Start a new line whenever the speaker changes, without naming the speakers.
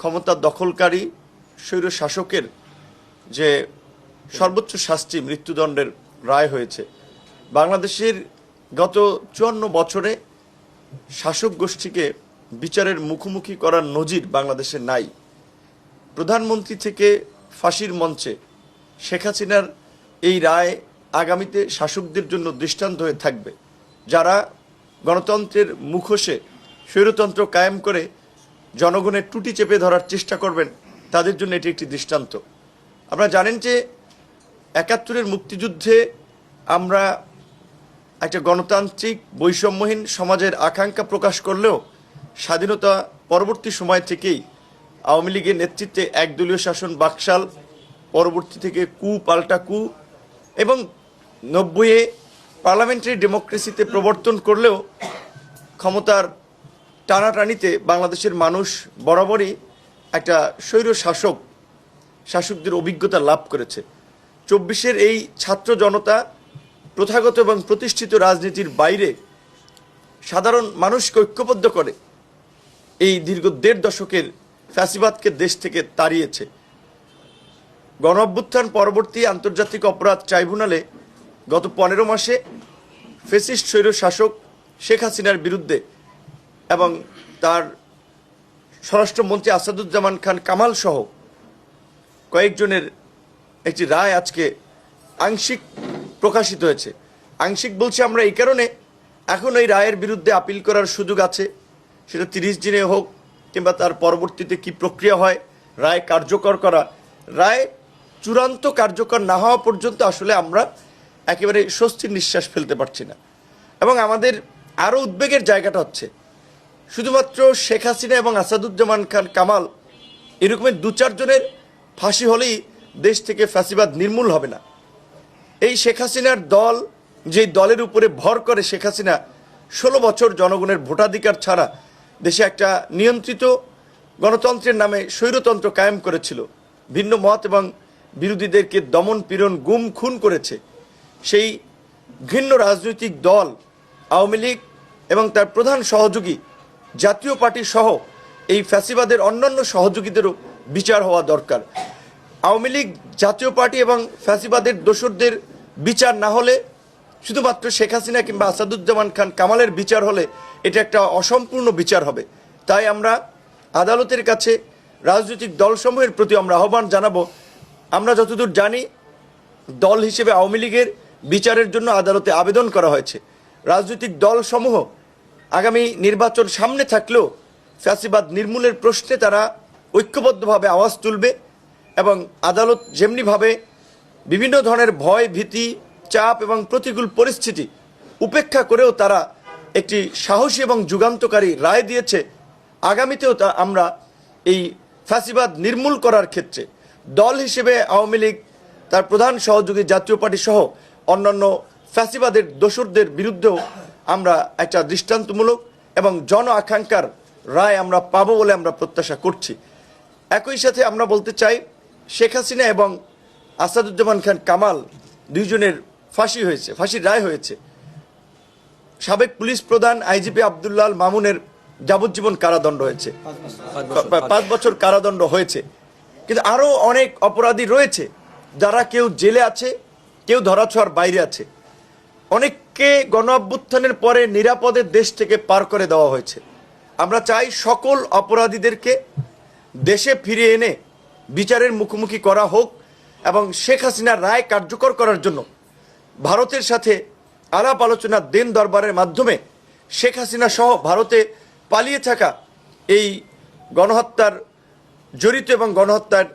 ক্ষমতা দখলকারী স্বৈর শাসকের যে সর্বোচ্চ শাস্তি মৃত্যুদণ্ডের রায় হয়েছে। বাংলাদেশের গত চুয়ান্ন বছরে শাসক গোষ্ঠীকে বিচারের মুখোমুখি করার নজির বাংলাদেশে নাই। প্রধানমন্ত্রী থেকে ফাঁসির মঞ্চে শেখ হাসিনার এই রায় আগামীতে শাসকদের জন্য দৃষ্টান্ত হয়ে থাকবে, যারা গণতন্ত্রের মুখোশে স্বৈরতন্ত্র কায়েম করে জনগণের টুটি চেপে ধরার চেষ্টা করবেন, তাদের জন্য এটি একটি দৃষ্টান্ত। আপনারা জানেন যে একাত্তরের মুক্তিযুদ্ধে আমরা একটা গণতান্ত্রিক, বৈষম্যহীন সমাজের আকাঙ্ক্ষা প্রকাশ করলেও স্বাধীনতা পরবর্তী সময় থেকেই আওয়ামী লীগের নেতৃত্বে একদলীয় শাসন বাকশাল, পরবর্তী থেকে কু পাল্টা কু এবং নব্বইয়ে পার্লামেন্টারি ডেমোক্রেসিতে প্রবর্তন করলেও ক্ষমতার টানাটানিতে বাংলাদেশের মানুষ বরাবরই একটা স্বৈর শাসক শাসকদের অভিজ্ঞতা লাভ করেছে। চব্বিশের এই ছাত্র জনতা প্রথাগত এবং প্রতিষ্ঠিত রাজনীতির বাইরে সাধারণ মানুষকে ঐক্যবদ্ধ করে এই দীর্ঘ দেড় দশকের ফ্যাসিবাদকে দেশ থেকে তাড়িয়েছে। গণ অভ্যুত্থান পরবর্তী আন্তর্জাতিক অপরাধ ট্রাইব্যুনালে গত পনেরো মাসে ফেসিস্ট স্বৈর শাসক শেখ হাসিনার বিরুদ্ধে এবং তার স্বরাষ্ট্রমন্ত্রী আসাদুজ্জামান খান কামাল সহ কয়েকজনের একটি রায় আজকে আংশিক প্রকাশিত হয়েছে। আংশিক বলছি আমরা এই কারণে এখন এই রায়ের বিরুদ্ধে আপিল করার সুযোগ আছে। সেটা তিরিশ দিনে হোক কিংবা তার পরবর্তীতে কি প্রক্রিয়া হয়, রায় কার্যকর করা, রায় চূড়ান্ত কার্যকর না হওয়া পর্যন্ত আসলে আমরা একেবারে স্বস্তির নিঃশ্বাস ফেলতে পারছি না। এবং আমাদের আরও উদ্বেগের জায়গাটা হচ্ছে শুধুমাত্র শেখ হাসিনা এবং আসাদুজ্জামান খান কামাল এরকমের দু চারজনের ফাঁসি হলেই দেশ থেকে ফ্যাসিবাদ নির্মূল হবে না। এই শেখ হাসিনার দল যে দলের উপরে ভর করে শেখ হাসিনা, ষোলো বছর জনগণের ভোটাধিকার ছাড়া দেশে একটা নিয়ন্ত্রিত গণতন্ত্রের নামে স্বৈরতন্ত্র কায়েম করেছিল, ভিন্ন মত এবং বিরোধীদেরকে দমন পীড়ন গুম খুন করেছে। সেই ঘৃণ্য রাজনৈতিক দল, আওয়ামী লীগ এবং তার প্রধান সহযোগী জাতীয় পার্টি সহ এই ফ্যাসিবাদের অন্যান্য সহযোগীদেরও বিচার হওয়া দরকার। আওয়ামী লীগ জাতীয় পার্টি এবং ফ্যাসিবাদের দোসরদের বিচার না হলে শুধুমাত্র শেখ হাসিনা কিংবা আসাদুজ্জামান খান কামালের বিচার হলে এটা একটা অসম্পূর্ণ বিচার হবে। তাই আমরা আদালতের কাছে রাজনৈতিক দলসমূহের প্রতি আমরা আহ্বান জানাব। আমরা যতদূর জানি দল হিসেবে আওয়ামী লীগের বিচারের জন্য আদালতে আবেদন করা হয়েছে। রাজনৈতিক দলসমূহ আগামী নির্বাচন সামনে থাকলেও ফ্যাসিবাদ নির্মূলের প্রশ্নে তারা ঐক্যবদ্ধভাবে আওয়াজ তুলবে এবং আদালত যেমনিভাবে বিভিন্ন ধরনের ভয়, ভীতি, চাপ এবং প্রতিকূল পরিস্থিতি উপেক্ষা করেও তারা একটি সাহসী এবং যুগান্তকারী রায় দিয়েছে, আগামীতেও তা আমরা এই ফ্যাসিবাদ নির্মূল করার ক্ষেত্রে দল হিসেবে আওয়ামী লীগ, তার প্রধান সহযোগী জাতীয় পার্টি সহ অন্যান্য ফ্যাসিবাদের দোসরদের বিরুদ্ধেও আমরা একটা দৃষ্টান্তমূলক এবং জন আকাঙ্ক্ষার রায় আমরা পাবো বলে আমরা প্রত্যাশা করছি। একই সাথে আমরা বলতে চাই শেখ হাসিনা এবং আসাদুজ্জামান খান কামাল দুইজনের ফাঁসি হয়েছে ফাঁসির রায় হয়েছে। সাবেক পুলিশ প্রধান আইজিপি আবদুল্লাহ আল মামুনের যাবজ্জীবন কারাদণ্ড হয়েছে। পাঁচ বছর কারাদণ্ড হয়েছে। কিন্তু আরও অনেক অপরাধী রয়েছে যারা কেউ জেলে আছে কেউ ধরাছোঁয়ার বাইরে আছে। অনেককে গণ অভ্যুত্থানের পরে নিরাপদে দেশ থেকে পার করে দেওয়া হয়েছে? আমরা চাই সকল অপরাধীদেরকে দেশে ফিরে এনে বিচারের মুখোমুখি করা হোক এবং শেখ হাসিনার রায় কার্যকর করার জন্য ভারতের সাথে আলাপ আলোচনার দেন দরবারের মাধ্যমে শেখ হাসিনা সহ ভারতে পালিয়ে থাকা এই গণহত্যার জড়িত এবং গণহত্যার